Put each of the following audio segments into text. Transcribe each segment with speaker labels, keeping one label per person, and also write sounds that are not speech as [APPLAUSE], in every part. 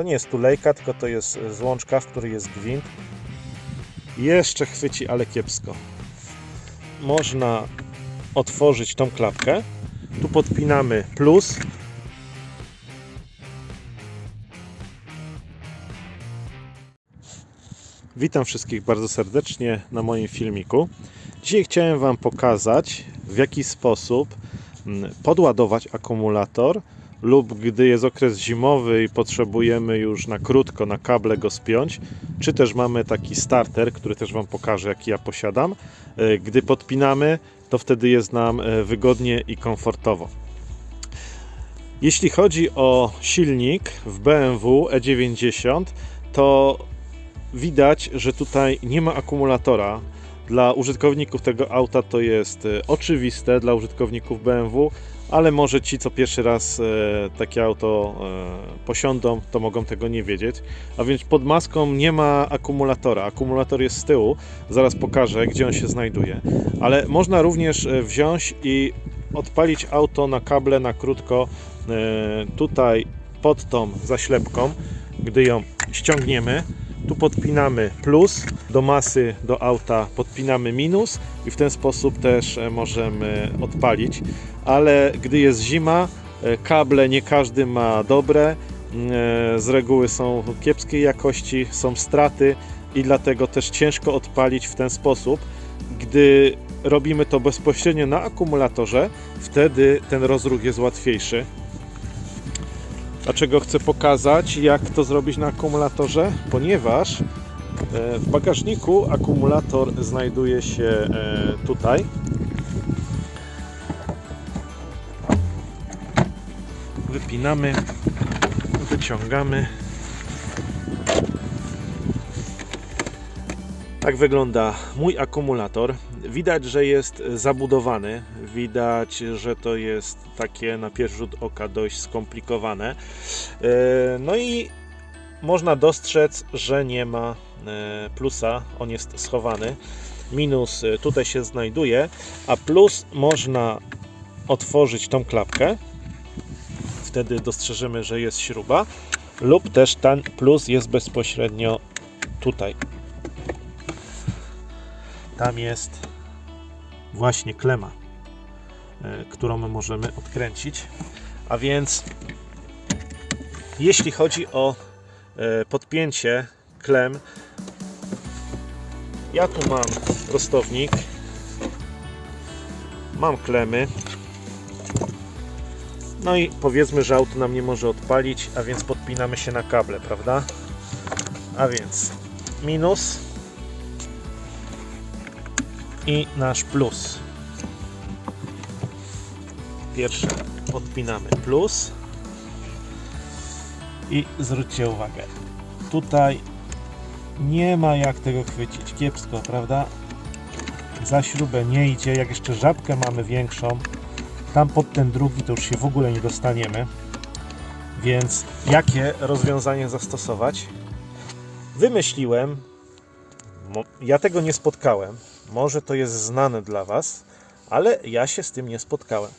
Speaker 1: to nie jest tulejka, tylko to jest złączka, w której jest gwint. Jeszcze chwyci, ale kiepsko. Można otworzyć tą klapkę. Tu podpinamy plus. Witam wszystkich bardzo serdecznie na moim filmiku. Dzisiaj chciałem Wam pokazać, w jaki sposób mm, podładować akumulator lub gdy jest okres zimowy i potrzebujemy już na krótko na kable go spiąć, czy też mamy taki starter, który też Wam pokażę, jaki ja posiadam. E, Gdy podpinamy, to wtedy jest nam e, wygodnie i komfortowo. Jeśli chodzi o silnik w BMW E90, to widać, że tutaj nie ma akumulatora. Dla użytkowników tego auta to jest e, oczywiste, dla użytkowników BMW, ale może ci, co pierwszy raz e, takie auto e, posiądą, to mogą tego nie wiedzieć. A więc pod maską nie ma akumulatora. Akumulator jest z tyłu, zaraz pokażę, gdzie on się znajduje. Ale można również e, wziąć i odpalić auto na kable na krótko tutaj pod tą zaślepką, gdy ją ściągniemy. Tu podpinamy plus, do masy do auta podpinamy minus i w ten sposób też e, możemy odpalić. Ale gdy jest zima, e, kable nie każdy ma dobre, e, z reguły są kiepskiej jakości, są straty i dlatego też ciężko odpalić w ten sposób. Gdy robimy to bezpośrednio na akumulatorze, wtedy ten rozruch jest łatwiejszy. Dlaczego chcę pokazać, jak to zrobić na akumulatorze? Ponieważ e, w bagażniku akumulator znajduje się e, tutaj. Wypinamy, wyciągamy. Tak wygląda mój akumulator. Widać, że jest zabudowany. Widać, że to jest takie na pierwszy rzut oka dość skomplikowane. E, No i można dostrzec, że nie ma e, plusa. On jest schowany. Minus e, tutaj się znajduje, a plus można otworzyć tą klapkę. Wtedy dostrzeżymy, że jest śruba. Lub też ten plus jest bezpośrednio tutaj tam jest właśnie klema, e, którą my możemy odkręcić. A więc jeśli chodzi o e, podpięcie klem, ja tu mam prostownik, mam klemy. No i powiedzmy, że auto nam nie może odpalić, a więc podpinamy się na kable, prawda? A więc minus i nasz plus. Pierwsze podpinamy plus i zwróćcie uwagę, tutaj nie ma jak tego chwycić, kiepsko, prawda? Za śrubę nie idzie, jak jeszcze żabkę mamy większą, tam pod ten drugi to już się w ogóle nie dostaniemy. Więc jakie rozwiązanie zastosować? Wymyśliłem, Ja tego nie spotkałem. Może to jest znane dla Was, ale ja się z tym nie spotkałem.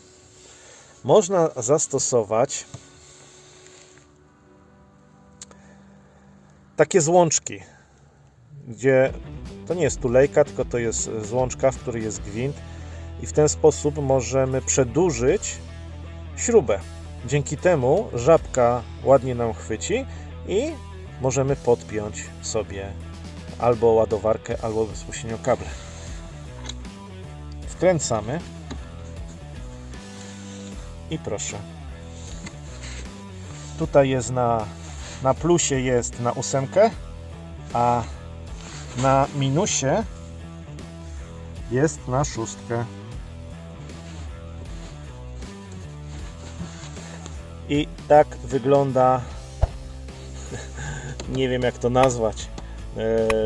Speaker 1: Można zastosować takie złączki, gdzie to nie jest tulejka, tylko to jest złączka, w której jest gwint, i w ten sposób możemy przedłużyć śrubę. Dzięki temu żabka ładnie nam chwyci i możemy podpiąć sobie albo ładowarkę, albo bezpośrednio kable. Wkręcamy i proszę. Tutaj jest na, na plusie jest na ósemkę, a na minusie jest na szóstkę. I tak wygląda, [LAUGHS] nie wiem jak to nazwać,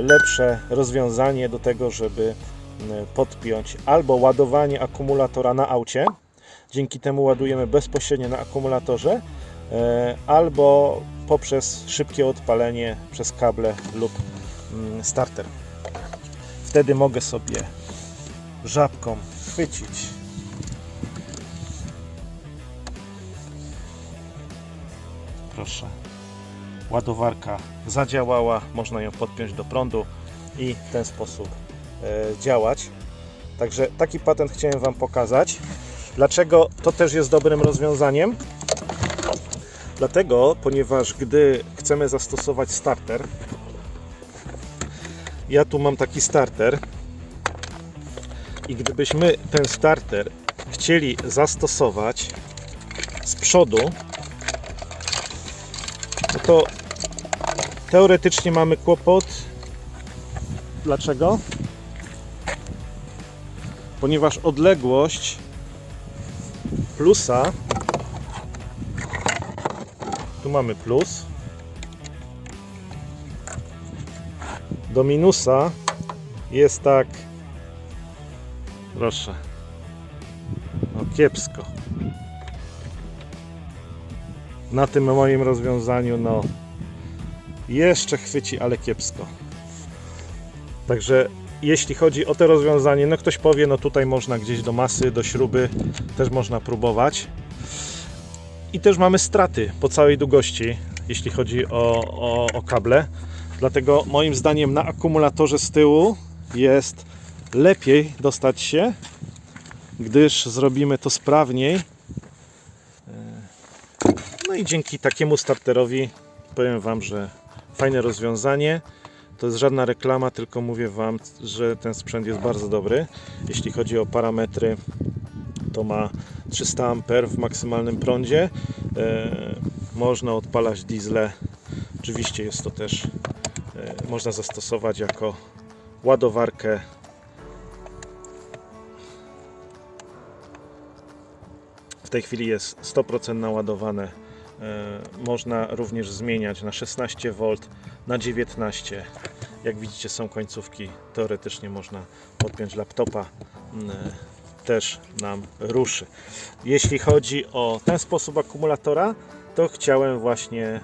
Speaker 1: lepsze rozwiązanie do tego, żeby e, podpiąć albo ładowanie akumulatora na aucie. Dzięki temu ładujemy bezpośrednio na akumulatorze, e, albo poprzez szybkie odpalenie przez kable lub mm, starter. Wtedy mogę sobie żabką chwycić proszę ładowarka zadziałała, można ją podpiąć do prądu i w ten sposób e, działać. Także taki patent chciałem Wam pokazać. Dlaczego to też jest dobrym rozwiązaniem? Dlatego, ponieważ gdy chcemy zastosować starter, ja tu mam taki starter i gdybyśmy ten starter chcieli zastosować z przodu, no to teoretycznie mamy kłopot. Dlaczego? Ponieważ odległość plusa tu mamy plus do minusa jest tak proszę no kiepsko na tym moim rozwiązaniu no jeszcze chwyci, ale kiepsko także jeśli chodzi o to rozwiązanie, no ktoś powie, no tutaj można gdzieś do masy, do śruby też można próbować i też mamy straty po całej długości, jeśli chodzi o, o, o kable. Dlatego moim zdaniem na akumulatorze z tyłu jest lepiej dostać się, gdyż zrobimy to sprawniej. No i dzięki takiemu starterowi powiem Wam, że fajne rozwiązanie. To jest żadna reklama, tylko mówię Wam, że ten sprzęt jest bardzo dobry. Jeśli chodzi o parametry, to ma 300 A w maksymalnym prądzie. E, można odpalać diesle. Oczywiście jest to też, e, można zastosować jako ładowarkę. W tej chwili jest 100% naładowane. E, Można również zmieniać na 16 V, na 19. Jak widzicie są końcówki. Teoretycznie można podpiąć laptopa. Mm, e, Też nam ruszy. Jeśli chodzi o ten sposób akumulatora, to chciałem właśnie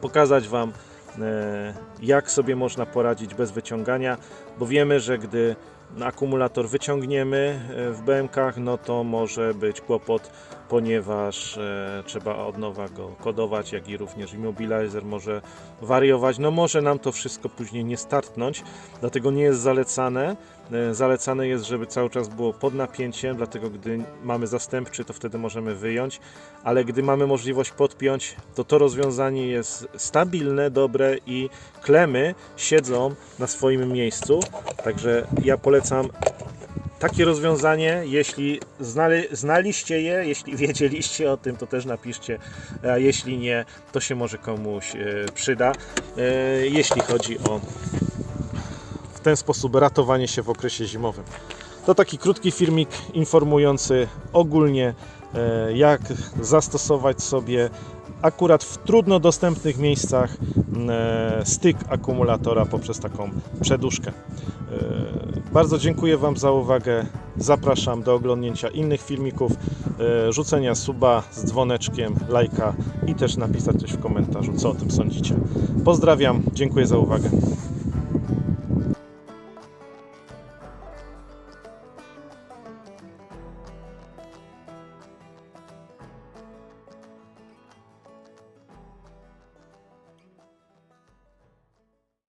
Speaker 1: pokazać Wam, e, jak sobie można poradzić bez wyciągania, bo wiemy, że gdy akumulator wyciągniemy w BMK, no to może być kłopot, ponieważ e, trzeba od nowa go kodować, jak i również immobilizer może wariować. No może nam to wszystko później nie startnąć, dlatego nie jest zalecane. E, Zalecane jest, żeby cały czas było pod napięciem, dlatego gdy mamy zastępczy, to wtedy możemy wyjąć, ale gdy mamy możliwość podpiąć, to to rozwiązanie jest stabilne, dobre i klemy siedzą na swoim miejscu. Także ja polecam takie rozwiązanie. Jeśli znali, znaliście je, jeśli [LAUGHS] wiedzieliście o tym, to też napiszcie. A jeśli nie, to się może komuś e, przyda. E, Jeśli chodzi o w ten sposób ratowanie się w okresie zimowym. To taki krótki filmik informujący ogólnie, e, jak zastosować sobie akurat w trudno dostępnych miejscach styk akumulatora poprzez taką przeduszkę. E, Bardzo dziękuję Wam za uwagę. Zapraszam do oglądnięcia innych filmików, e, rzucenia suba z dzwoneczkiem, lajka i też napisać coś w komentarzu, co o tym sądzicie. Pozdrawiam, dziękuję za uwagę.